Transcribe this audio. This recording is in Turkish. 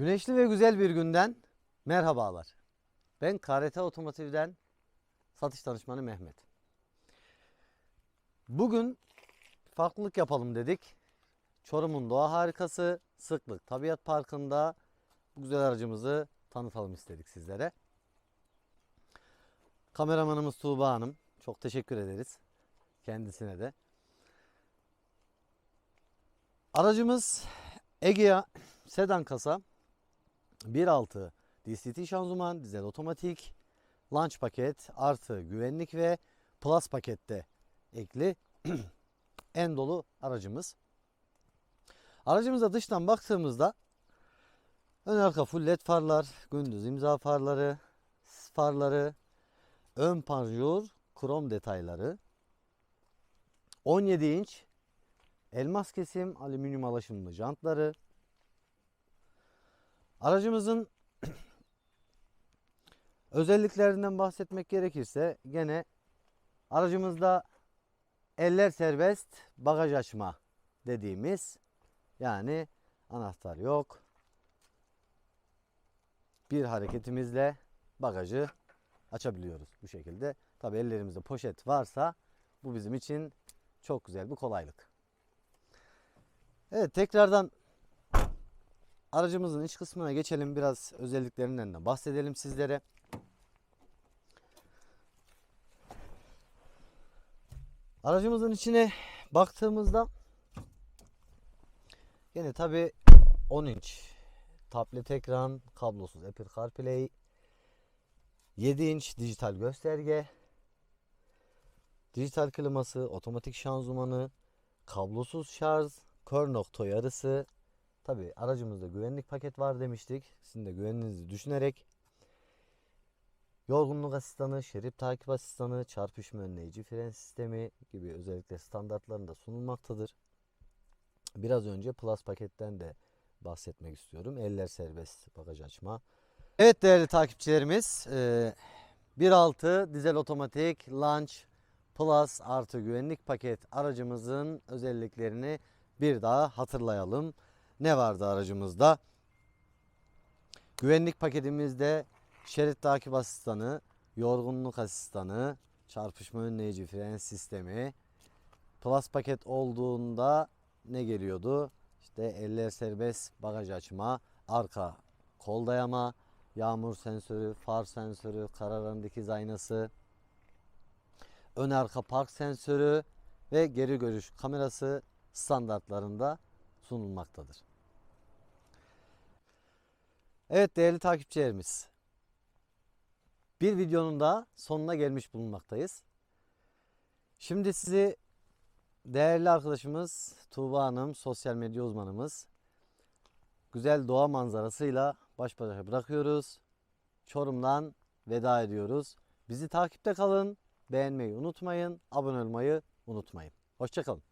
Güneşli ve güzel bir günden merhabalar. Ben KRT Otomotiv'den satış danışmanı Mehmet. Bugün farklılık yapalım dedik. Çorum'un doğa harikası Sıklık Tabiat Parkı'nda bu güzel aracımızı tanıtalım istedik sizlere. Kameramanımız Tuğba Hanım. Çok teşekkür ederiz kendisine de. Aracımız Egea sedan kasa 1.6 DCT şanzıman, dizel otomatik, launch paket artı güvenlik ve plus pakette ekli en dolu aracımız. Aracımıza dıştan baktığımızda ön arka full led farlar, gündüz imza farları, farları, ön panjur, krom detayları, 17 inç elmas kesim alüminyum alaşımlı jantları, Aracımızın özelliklerinden bahsetmek gerekirse gene aracımızda eller serbest bagaj açma dediğimiz yani anahtar yok. Bir hareketimizle bagajı açabiliyoruz bu şekilde. Tabi ellerimizde poşet varsa bu bizim için çok güzel bir kolaylık. Evet tekrardan Aracımızın iç kısmına geçelim. Biraz özelliklerinden de bahsedelim sizlere. Aracımızın içine baktığımızda yine tabi 10 inç tablet ekran, kablosuz Apple CarPlay, 7 inç dijital gösterge, dijital kliması, otomatik şanzımanı, kablosuz şarj, kör nokta uyarısı, Tabi aracımızda güvenlik paket var demiştik. Sizin de güvenliğinizi düşünerek yorgunluk asistanı, şerit takip asistanı, çarpışma önleyici fren sistemi gibi özellikle standartlarında sunulmaktadır. Biraz önce Plus paketten de bahsetmek istiyorum. Eller serbest bagaj açma. Evet değerli takipçilerimiz 1.6 dizel otomatik Launch Plus artı güvenlik paket aracımızın özelliklerini bir daha hatırlayalım ne vardı aracımızda? Güvenlik paketimizde şerit takip asistanı, yorgunluk asistanı, çarpışma önleyici fren sistemi. Plus paket olduğunda ne geliyordu? İşte eller serbest bagaj açma, arka kol dayama, yağmur sensörü, far sensörü, kararan dikiz aynası, ön arka park sensörü ve geri görüş kamerası standartlarında sunulmaktadır. Evet değerli takipçilerimiz. Bir videonun da sonuna gelmiş bulunmaktayız. Şimdi sizi değerli arkadaşımız Tuğba Hanım, sosyal medya uzmanımız güzel doğa manzarasıyla baş başa bırakıyoruz. Çorum'dan veda ediyoruz. Bizi takipte kalın, beğenmeyi unutmayın, abone olmayı unutmayın. Hoşçakalın.